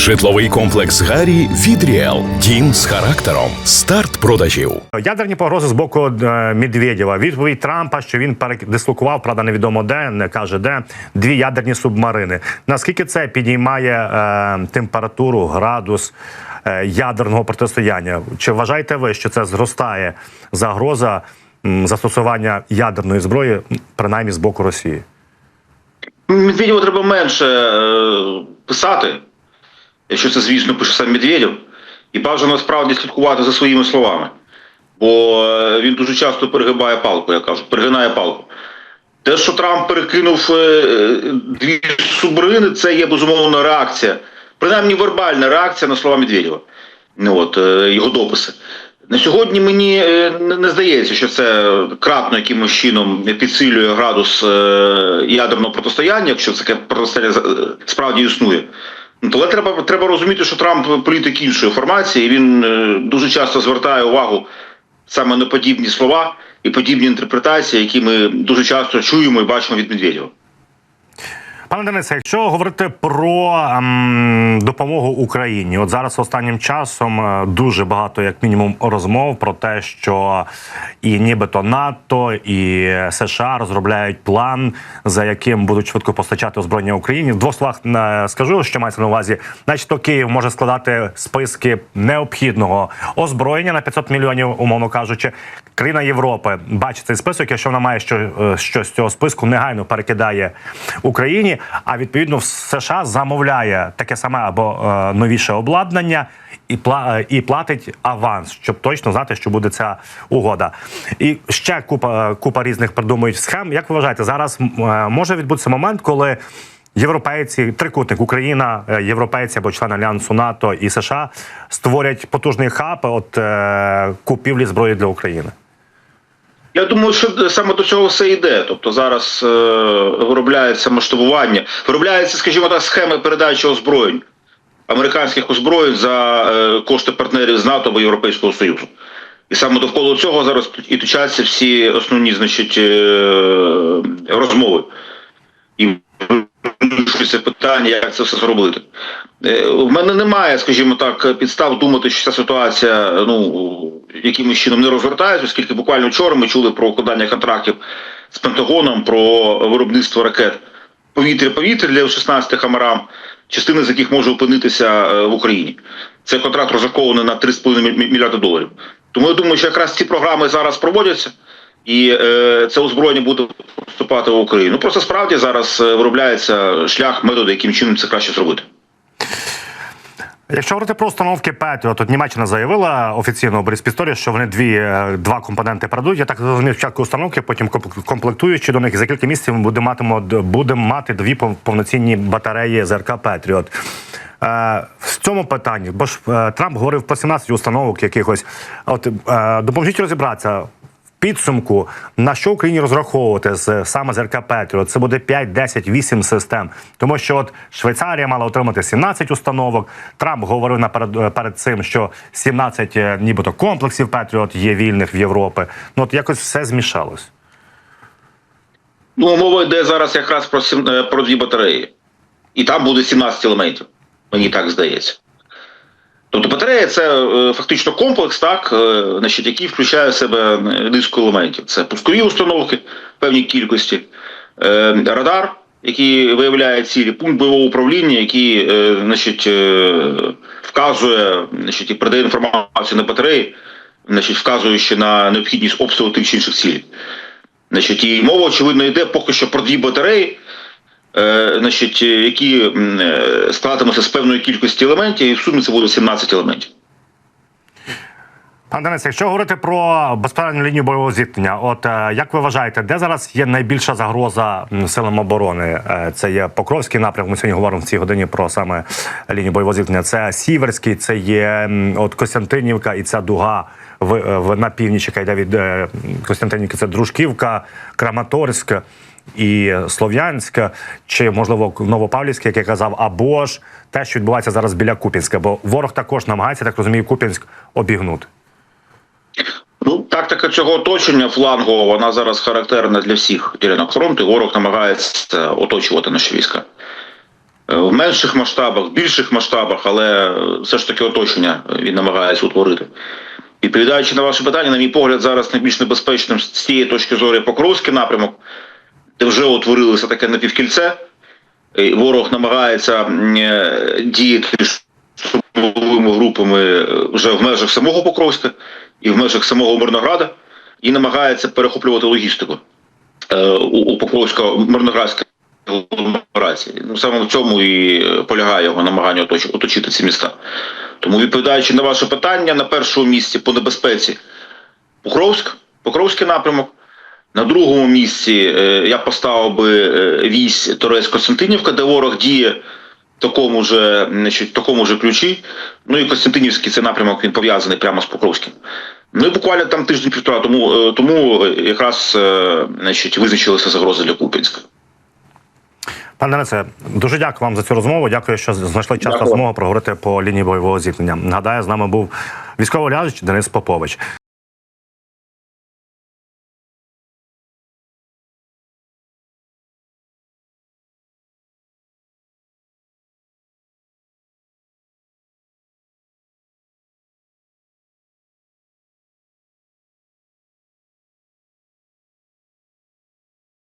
Житловий комплекс Гарі від Ріел. Дім з характером. Старт продажів. Ядерні погрози з боку е, Медведєва. Відповідь Трампа, що він передислокував, правда, невідомо де, не каже де, дві ядерні субмарини. Наскільки це підіймає е, температуру, градус е, ядерного протистояння? Чи вважаєте ви, що це зростає загроза м, застосування ядерної зброї, принаймні з боку Росії? Медведєву треба менше е, писати, якщо це, звісно, пише сам Медведєв, і бажано справді слідкувати за своїми словами. Бо е, він дуже часто перегибає палку, я кажу, перегинає палку. Те, що Трамп перекинув е, е, дві субрини, це є безумовно реакція, принаймні вербальна реакція на слова Медведєва. Ну, от, його дописи. На сьогодні мені не здається, що це кратно якимось чином підсилює градус ядерного протистояння, якщо таке протистояння справді існує. Ну, Але треба, треба розуміти, що Трамп політик іншої формації, він е, дуже часто звертає увагу саме на подібні слова і подібні інтерпретації, які ми дуже часто чуємо і бачимо від Медведєва. Пане Денисе, якщо говорити про ем, допомогу Україні, от зараз останнім часом е, дуже багато, як мінімум, розмов про те, що і нібито НАТО, і США розробляють план, за яким будуть швидко постачати озброєння Україні. В двох словах е, скажу, що мається на увазі, начебто Київ може складати списки необхідного озброєння на 500 мільйонів, умовно кажучи. Країна Європи бачить цей список, якщо вона має що, е, що з цього списку негайно перекидає Україні. А відповідно в США замовляє таке саме або е, новіше обладнання і пла е, і платить аванс, щоб точно знати, що буде ця угода. І ще купа купа різних придумують схем. Як ви вважаєте, зараз е, може відбутися момент, коли європейці, трикутник Україна, е, європейці або члени альянсу НАТО і США створять потужний хаб от е, купівлі зброї для України. Я думаю, що саме до цього все йде. Тобто зараз е, виробляється масштабування, виробляється, скажімо так, схеми передачі озброєнь, американських озброєнь за е, кошти партнерів з НАТО або Європейського Союзу. І саме довкола цього зараз і точаться всі основні значить, е, розмови. І питання, як це все зробити. Е, В мене немає, скажімо так, підстав думати, що ця ситуація ну, якимось чином не розвертається, оскільки буквально вчора ми чули про укладання контрактів з Пентагоном про виробництво ракет повітря-повітря для 16 хамарам, частина з яких може опинитися е, в Україні. Цей контракт розрахований на 3,5 мі- мільярда доларів. Тому я думаю, що якраз ці програми зараз проводяться. І е, це озброєння буде поступати в Україну. Ну просто справді зараз е, виробляється шлях, методи, яким чином це краще зробити. Якщо говорити про установки Петріот, тут Німеччина заявила офіційно Борис Пісторі, що вони дві е, два компоненти передуть. Я так зрозумів, спочатку установки, потім комплектуючи до них. За кілька місяців ми будемо матимо будемо мати дві повноцінні батареї ЗРК Петріот. Е, в цьому питанні, бо ж Трамп говорив про 17 установок якихось. От допоможіть розібратися. Підсумку на що Україні розраховувати з саме з РК Петріот? Це буде 5, 10, 8 систем. Тому що от Швейцарія мала отримати 17 установок. Трамп говорив наперед е, перед цим, що 17 е, нібито комплексів Петріот є вільних в Європі. Ну от якось все змішалось. Ну, мова йде зараз якраз про, е, про дві батареї. І там буде 17 елементів. Мені так здається. Тобто батарея це е, фактично комплекс, так, е, значить, який включає в себе низку елементів. Це пускові установки певній кількості, е, радар, який виявляє цілі, пункт бойового управління, який е, значить, е, вказує значить, і передає інформацію на батареї, значить, вказуючи на необхідність обстрілу тих чи інших цілей. Значить, і мова, очевидно, йде поки що про дві батареї, е, значить, які е, складатимуться з певної кількості елементів, і в сумі це буде 17 елементів. Пане Денис, якщо говорити про безпосередню лінію бойового зіткнення, от е, як ви вважаєте, де зараз є найбільша загроза силам оборони? Е, Це є Покровський напрямок. Ми сьогодні говоримо в цій годині про саме лінію бойового зіткнення. Це Сіверський, це є от Костянтинівка і ця дуга в, е, в на північ, яка йде від е, Костянтинівки. Це Дружківка, Краматорськ. І Слов'янська, чи можливо Новопавлівське, як я казав, або ж те, що відбувається зараз біля Купінська, бо ворог також намагається, так розумію, Купінськ обігнути. Ну, тактика цього оточення флангового, вона зараз характерна для всіх ділянок фронту. Ворог намагається оточувати наші війська. е, в менших масштабах, в більших масштабах, але все ж таки оточення він намагається утворити. Відповідаючи на ваше питання, на мій погляд, зараз найбільш небезпечним з цієї точки зору Покровський напрямок, де вже утворилося таке напівкільце. Ворог намагається е, діяти штурмовими групами е, вже в межах самого Покровська і в межах самого Мирнограда, і намагається перехоплювати логістику е, у, Покровського мирноградської агломерації. Ну саме в цьому і полягає його намагання оточ- оточити ці міста. Тому, відповідаючи на ваше питання, на першому місці по небезпеці Покровськ, Покровський напрямок. На другому місці е, я поставив би е, вісь Торецьк Костянтинівка, де ворог діє в такому же, значить, такому же ключі. Ну і Костянтинівський цей напрямок він пов'язаний прямо з Покровським. Ну і буквально там тиждень-півтора тому, е, тому якраз значить, визначилися загрози для Купінська. Пане Денисе, дуже дякую вам за цю розмову. Дякую, що знайшли час та змогу проговорити по лінії бойового зіткнення. Нагадаю, з нами був військовий ляж Денис Попович.